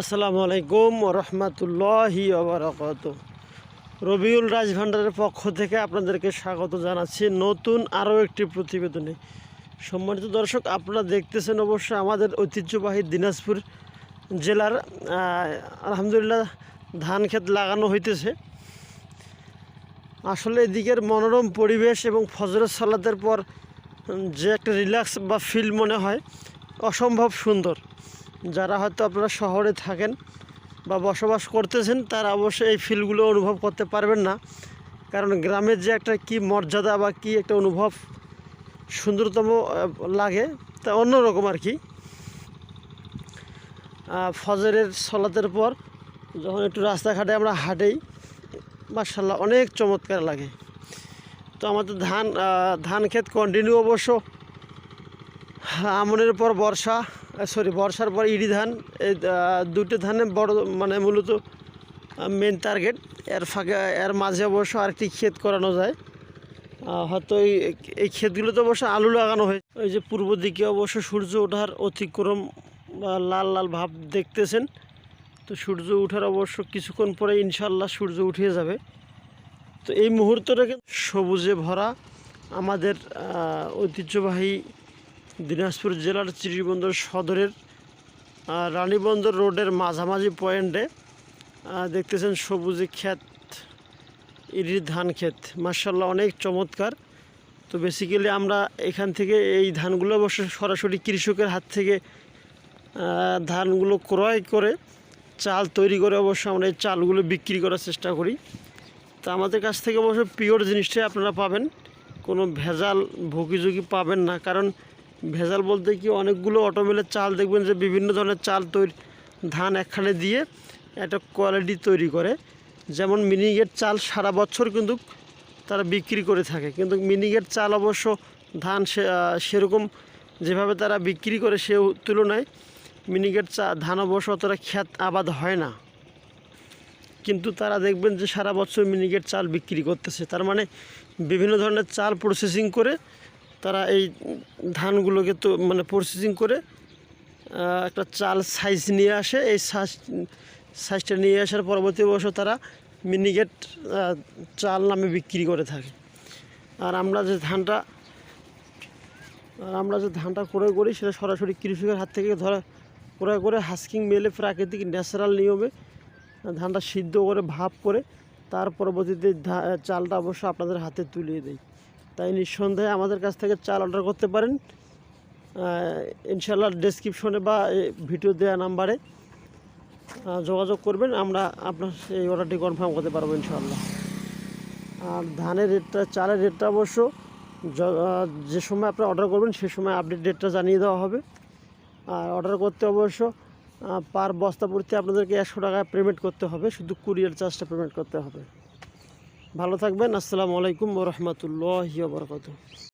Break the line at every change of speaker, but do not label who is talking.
আসসালামু আলাইকুম রহমতুল্লাহি ওবরাকাত। রবিউল রাজ ভান্ডারের পক্ষ থেকে আপনাদেরকে স্বাগত জানাচ্ছি নতুন আরও একটি প্রতিবেদনে। সম্মানিত দর্শক, আপনারা দেখতেছেন অবশ্য আমাদের ঐতিহ্যবাহী দিনাজপুর জেলার আলহামদুলিল্লাহ ধান ক্ষেত লাগানো হইতেছে। আসলে এদিকের মনোরম পরিবেশ এবং ফজরের সালাতের পর যে একটা রিল্যাক্স বা ফিল মনে হয়, অসম্ভব সুন্দর। যারা হয়তো আপনারা শহরে থাকেন বা বসবাস করতেছেন, তারা অবশ্যই এই ফিলগুলো অনুভব করতে পারবেন না। কারণ গ্রামের যে একটা কি মর্যাদা বা কি একটা অনুভব সুন্দরতম লাগে, তা অন্যরকম আর কি। ফজরের সলাতের পর যখন একটু রাস্তাঘাটে আমরা হাঁটেই মার্শাল্লাহ অনেক চমৎকার লাগে। তো আমাদের ধান ধান ক্ষেত কন্টিনিউ অবশ্য, আমনের পর বর্ষা সরি বর্ষার পর ইডি ধান, এই দুটো ধানে বড় মানে মূলত মেন টার্গেট এর ফাঁকে, এর মাঝে অবশ্য আরেকটি ক্ষেত করানো যায়। হয়তো এই এই ক্ষেতগুলোতে অবশ্য আলু লাগানো হয় ওই যে পূর্ব দিকে অবশ্য সূর্য ওঠার অতিক্রম, বা লাল লাল ভাব দেখতেছেন। তো সূর্য ওঠার অবশ্য কিছুক্ষণ পরে ইনশাল্লাহ সূর্য উঠিয়ে যাবে। তো এই মুহূর্তটা কিন্তু সবুজে ভরা আমাদের ঐতিহ্যবাহী দিনাজপুর জেলার চিরিবন্দর সদরের রানীবন্দর রোডের মাঝামাঝি পয়েন্টে দেখতেছেন সবুজে ক্ষেত, ইরির ধান ক্ষেত। মার্শাল্লাহ অনেক চমৎকার। তো বেসিক্যালি আমরা এখান থেকে এই ধানগুলো অবশ্য সরাসরি কৃষকের হাত থেকে ধানগুলো ক্রয় করে, চাল তৈরি করে অবশ্য আমরা এই চালগুলো বিক্রি করার চেষ্টা করি। তা আমাদের কাছ থেকে অবশ্য পিওর জিনিসটাই আপনারা পাবেন। কোনো ভেজাল ভুগিঝুঁকি পাবেন না। কারণ ভেজাল বলতে কি অনেকগুলো অটোমেলের চাল দেখবেন যে বিভিন্ন ধরনের চাল তৈরি, ধান একখানে দিয়ে একটা কোয়ালিটি তৈরি করে। যেমন মিনিগেট চাল সারা বছর কিন্তু তারা বিক্রি করে থাকে, কিন্তু মিনিগেট চাল অবশ্য ধান সেরকম যেভাবে তারা বিক্রি করে সে তুলনায় মিনিগেট চা, ধান অবশ্য অতটা খ্যাত আবাদ হয় না। কিন্তু তারা দেখবেন যে সারা বছর মিনিগেট চাল বিক্রি করতেছে, তার মানে বিভিন্ন ধরনের চাল প্রসেসিং করে তারা এই ধানগুলোকে তো মানে প্রসেসিং করে একটা চাল সাইজ নিয়ে আসে। এই সাইজ সাইজটা নিয়ে আসার পরবর্তী বছর তারা মিনিগেট চাল নামে বিক্রি করে থাকে। আর আমরা যে ধানটা, আর আমরা যে ধানটা ক্রয় করি, সেটা সরাসরি কৃষকের হাত থেকে ধরা, ক্রয় করে হাস্কিং মেলে প্রাকৃতিক ন্যাচারাল নিয়মে ধানটা সিদ্ধ করে, ভাপ করে, তার পরবর্তীতে চালটা অবশ্য আপনাদের হাতে তুলিয়ে দেয় তাই নিঃসন্দেহে আমাদের কাছ থেকে চাল অর্ডার করতে পারেন। ইনশাল্লাহ ডেসক্রিপশনে বা ভিডিও দেওয়া নাম্বারে যোগাযোগ করবেন। আমরা আপনার এই অর্ডারটি কনফার্ম করতে পারব ইনশাল্লাহ আর ধানের রেটটা চালের রেটটা অবশ্য যে সময় আপনারা অর্ডার করবেন, সে সময় আপডেট ডেটটা জানিয়ে দেওয়া হবে। আর অর্ডার করতে অবশ্য পার বস্তা পড়তে আপনাদেরকে একশো টাকা পেমেন্ট করতে হবে। শুধু কুরিয়ার চার্জটা পেমেন্ট করতে হবে। ভালো থাকবেন। আসসালামু আলাইকুম রহমতুল্লাহ বরকত